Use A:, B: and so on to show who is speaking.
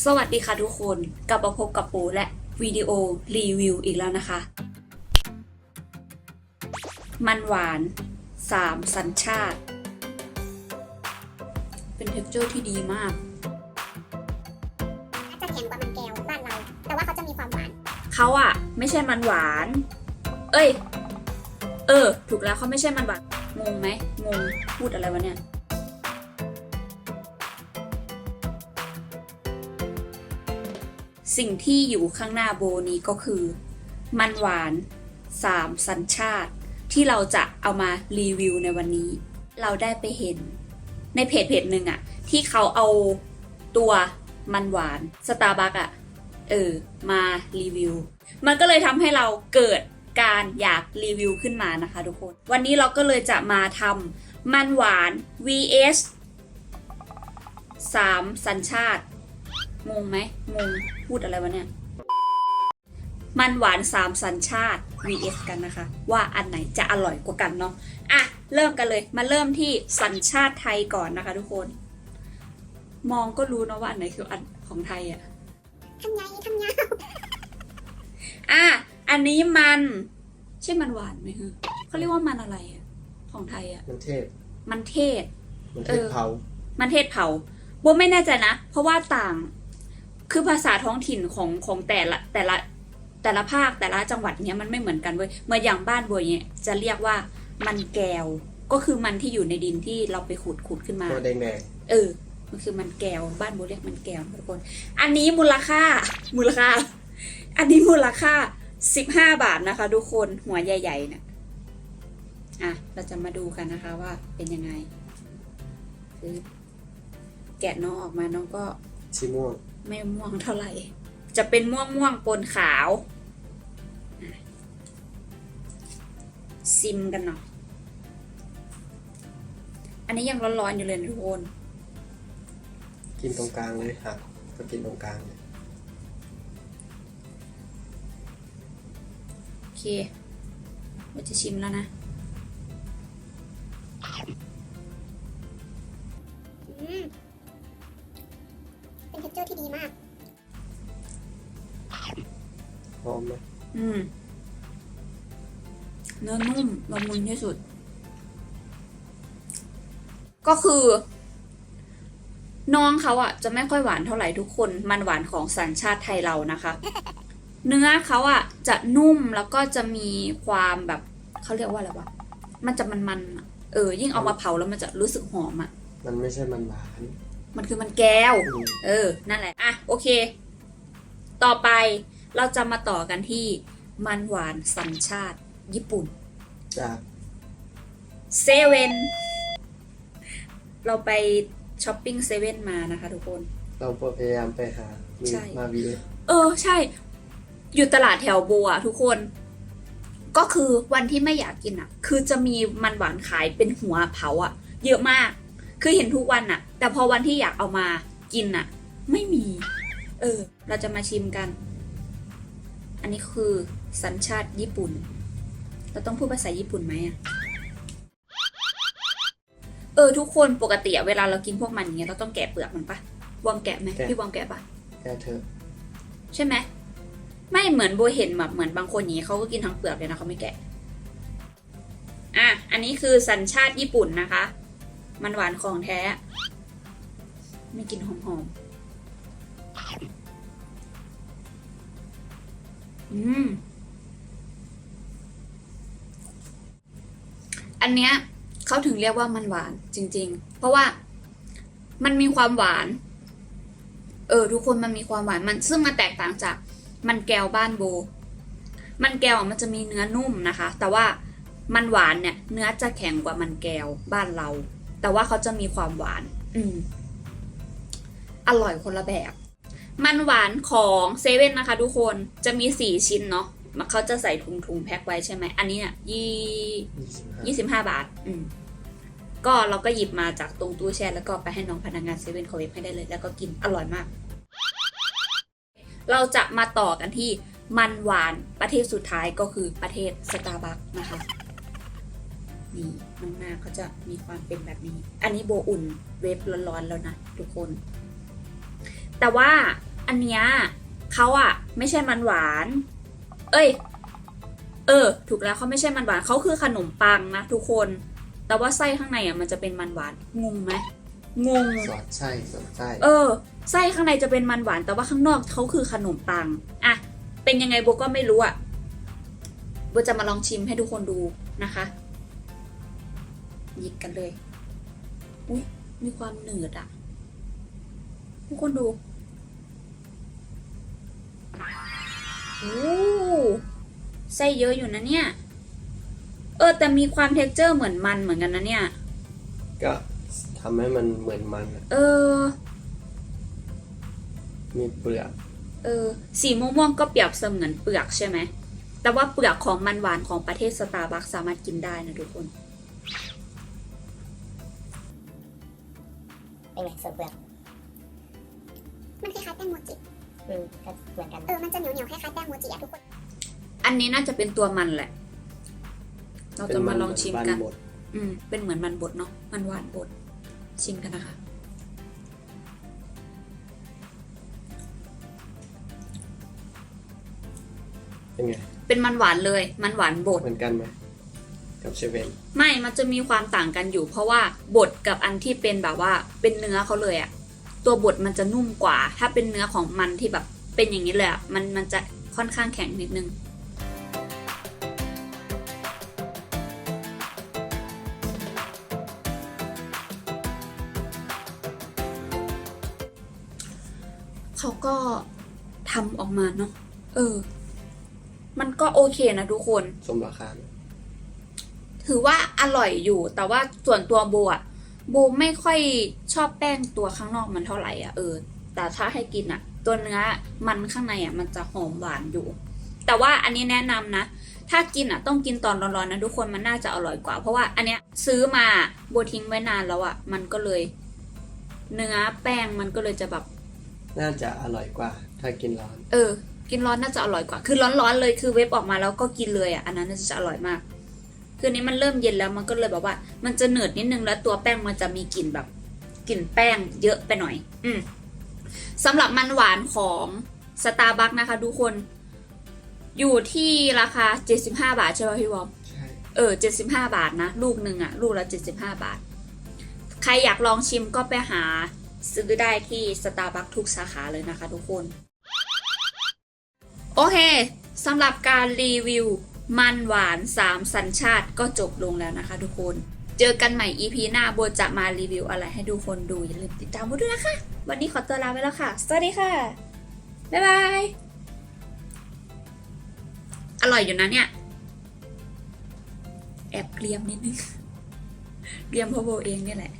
A: สวัสดีค่ะทุกคนกลับมาพบกับปูและวิดีโอรีวิวอีกแล้วนะคะ มันหวาน 3 สัญชาติ เป็นเท็กเจอร์ที่ดีมาก
B: จะแข็งกว่ามันแก้วบ้านเรา แต่ว่าเขาจะมีความหวาน
A: เขาอะไม่ใช่มันหวาน เอ้ย เออ ถูกแล้วเขาไม่ใช่มันหวาน งงไหมงง พูดอะไรวะเนี่ย สิ่งที่อยู่ข้างหน้าโบนี้ก็คือ มันหวาน 3 สัญชาติ ที่เราจะเอามารีวิวในวันนี้ เราได้ไปเห็น ในเพจเพจหนึ่งอะที่เขาเอาตัวมันหวานสตาร์บัคอะเออมารีวิว มันก็เลยทำให้เราเกิดการอยากรีวิวขึ้นมานะคะทุกคน วันนี้เราก็เลยจะมาทำมันหวาน vs 3 สัญชาติ งงไหมงงพูดอะไรวะเนี่ย มันหวาน3สัญชาติ vs กันนะคะ ว่าอันไหนจะอร่อยกว่ากันเนาะอะเริ่มกันเลยมาเริ่มที่สัญชาติไทยก่อนนะคะทุกคน มองก็รู้เนอะว่าอันไหนคืออันของไทยอะ
B: ทำไงทำยาว
A: อะอันนี้มันใช่มันหวานไหมฮะเขาเรียกว่ามันอะไรอะของไทยอะ
C: มันเทศ
A: มันเทศ
C: มันเท
A: เอ
C: ศ
A: อ
C: เผา
A: มันเทศเผาโบไม่แน่ใจนะ เพราะว่าต่าง คือภาษาท้องถิ่นของของแต่ละแต่ละแต่ละภาคแต่ละจังหวัดเนี้ยมันไม่เหมือนกันเว้ยเหมื่อนอย่างบ้านโบยเนี่ยจะเรียกว่ามันแก้ว ก็คือมันที่อยู่ในดินที่เราไปขุดขุดขึ้นมา
C: ตัวแดงแดง
A: เออ มันคือมันแก้ว บ้านโบเรียกมันแก้วทุกคน อันนี้มูลค่า มูลค่า อันนี้มูลค่าสิบห้าบาทนะคะ ทุกคนหัวใหญ่ๆเนี่ยอะเราจะมาดูกันนะคะว่าเป็นยังไงคือแกะน้องออกมาน้องก็
C: สีม่วง
A: ไม่ม่วงเท่าไหร่ จะเป็นม่วงม่วงๆปนขาวอะซิมกันเนาะอันนี้ยังร้อนๆอยู่เลยนะทุกคน
C: กินตรงกลางเลยหักก็กินตรงกลางเลย
A: โอเคเราจะชิมแล้วนะ
B: เนื้อ
A: นุ่มละมุนที่สุด ก็คือ น้องเขาอะจะไม่ค่อยหวานเท่าไหร่ทุกคน มันหวานของสัญชาติไทยเรานะคะ เนื้อเขาอะจะนุ่มแล้วก็จะมีความแบบเขาเรียกว่าอะไรวะ มันจะมันๆอะเออ ยิ่งเอามาเผาแล้วมันจะรู้สึกหอมอะ
C: มันไม่ใช่มันหวาน
A: มันคือมันแก้ว
C: อืม
A: เออ นั่นแหละ อะ โอเค ต่อไปเราจะมาต่อกันที่มันหวานสัญชาติ ญี่ปุ่น
C: จาก
A: เซเว่นเราไปช้อปปิ้งเซเว่นมานะคะทุกคน
C: เราพยายามไปหามี
A: ใช่
C: มาวีเอส
A: เออใช่ อยู่ตลาดแถวบัวทุกคน ก็คือวันที่ไม่อยากกินอะ คือจะมีมันหวานขายเป็นหัวเผาอะ เยอะมาก คือเห็นทุกวันอะ แต่พอวันที่อยากเอามากินอะ ไม่มี เออ เราจะมาชิมกัน อันนี้คือสัญชาติญี่ปุ่น เราต้องพูดภาษาญี่ปุ่นไหมอะเออทุกคนปกติอะเวลาเรากินพวกมันอย่างเงี้ยเราต้องแกะเปลือกมันปะวอมแกะไหมพี่วอมแกะปะ
C: แค่เธอ
A: ใช่ไหมไม่เหมือนโบเห็นแบบเหมือนบางคนอย่างนี้เขาก็กินทั้งเปลือกเลยนะเขาไม่แกะอะอันนี้คือสัญชาติญี่ปุ่นนะคะ มันหวานของแท้ไม่กินหอมๆอืม อันเนี้ยเขาถึงเรียกว่ามันหวานจริง ๆ เพราะว่ามันมีความหวาน เออ ทุกคนมันมีความหวานมัน ซึ่งมันแตกต่างจากมันแก้วบ้านโบ มันแก้วมันจะมีเนื้อนุ่มนะคะ แต่ว่ามันหวานเนี่ย เนื้อจะแข็งกว่ามันแก้วบ้านเรา แต่ว่าเขาจะมีความหวาน อืม อร่อยคนละแบบ มันหวานของเซเว่นนะคะ ทุกคนจะมีสี่ชิ้นเนาะ มันเขาจะใส่ถุงถุงแพ็คไว้ใช่ไหม อันนี้เนี่ยยี่ยี่สิบห้าบาท อืมก็เราก็หยิบมาจากตรงตู้แช่แล้วก็ไปให้น้องพนักงานเซเว่นเขาเวฟให้ได้เลย แล้วก็กินอร่อยมาก เราจะมาต่อกันที่มันหวานประเทศสุดท้ายก็คือประเทศสตาร์บัคนะคะนี่น้องหน้าเขาจะมีความเป็นแบบนี้ อันนี้โบอุ่นเวฟร้อนๆแล้วนะทุกคน แต่ว่าอันเนี้ยเขาอะไม่ใช่มันหวาน เอ้ย เออ ถูกแล้วเขาไม่ใช่มันหวานเขาคือขนมปังนะทุกคน แต่ว่าไส้ข้างในอะมันจะเป็นมันหวาน งงไหมงง
C: สอดไส้สอดไส้
A: เออ ไส้ข้างในจะเป็นมันหวาน แต่ว่าข้างนอกเขาคือขนมปัง อะ เป็นยังไงโบก็ไม่รู้อะโบจะมาลองชิมให้ทุกคนดูนะคะ หยิกกันเลย อุ้ยมีความหนืดอะ ทุกคนดู โอ้ไส้เยอะอยู่นะเนี่ย เออ แต่มีความเท็กเจอร์เหมือนมันเหมือนกันนะเนี่ย
C: ก็ทำให้มันเหมือนมันอะ
A: เออ
C: มีเปลือก
A: เออ สีม่วงๆก็เปรียบเสมือนเปลือกใช่ไหม แต่ว่าเปลือกของมันหวานของประเทศสตาร์บัคสามารถกินได้นะทุกคน
D: เป็นไงส่วนเปลือก
B: มันคล้ายๆแป้งโมจิ
D: อืมก็เหมือนกัน
B: เออ มันจะเหนียวเหนียวๆคล้ายๆแป้งโมจิอะทุกคน
A: อันนี้น่าจะเป็นตัวมันแหละ เราจะมาลองชิมกัน
C: เป็มัเหอบ้าบด
A: อืม เป็นเหมือนมันบดเนาะ มันหวานบด ชิมกันนะคะ
C: เป็นไง
A: เป็นมันหวานเลย มันหวานบด
C: เหมือนกันไหมกับเชเวน
A: ไม่ มันจะมีความต่างกันอยู่ เพราะว่าบดกับอันที่เป็นแบบว่า เป็นเนื้อเขาเลยอะ ตัวบดมันจะนุ่มกว่า ถ้าเป็นเนื้อของมันที่แบบเป็นอย่างนี้เลยอะมันมันจะค่อนข้างแข็งนิดนึงเขาก็ทำออกมาเนาะเออ มันก็โอเคนะทุกคน
C: สมราคาไหม
A: ถือว่าอร่อยอยู่ แต่ว่าส่วนตัวโบอะโบไม่ค่อยชอบแป้งตัวข้างนอกมันเท่าไหร่อะเออ แต่ถ้าให้กินอะตัวเนื้อมันข้างในอะมันจะหอมหวานอยู่ แต่ว่าอันนี้แนะนำนะ ถ้ากินอะต้องกินตอนร้อนๆนะทุกคนมันน่าจะอร่อยกว่า เพราะว่าอันเนี้ยซื้อมาโบทิ้งไว้นานแล้วอะมันก็เลย เนื้อแป้งมันก็เลยจะแบบ
C: น่าจะอร่อยกว่า ถ้ากินร้อน
A: เออ กินร้อนน่าจะอร่อยกว่า คือร้อนๆเลยคือเวฟออกมาแล้วก็กินเลยอะอันนั้นน่าจะอร่อยมาก คืออนนี้มันเริ่มเย็นแล้วมันก็เลยแบบว่า มันจะเหนืดนิดนึงแล้วตัวแป้งมันจะมีกลิ่นแบบกลิ่นแป้งเยอะไปหน่อย อืมสำหรับมันหวานของสตาร์บัคนะคะทุกคน อยู่ที่ราคา 75 บาทใช่ป่ะพี่วอม
C: ใช่
A: เออ 75 บาทนะ ลูกหนึ่งอะลูกละ 75 บาท ใครอยากลองชิมก็ไปหาซื้อได้ที่สตาร์บัคทุกสาขาเลยนะคะทุกคน โอเคสำหรับการรีวิว มันหวาน 3 สัญชาติก็จบลงแล้วนะคะทุกคน เจอกันใหม่ EP หน้าโบจะมารีวิวอะไรให้ทุกคนดู อย่าลืมติดตามโบด้วยนะคะ วันนี้ขอตัวลาไปแล้วค่ะ สวัสดีค่ะ บ๊ายบาย อร่อยอยู่นะเนี่ย แอบเกรียมนิดนึงเกรียมเพราะโบเองเนี่ยแหละ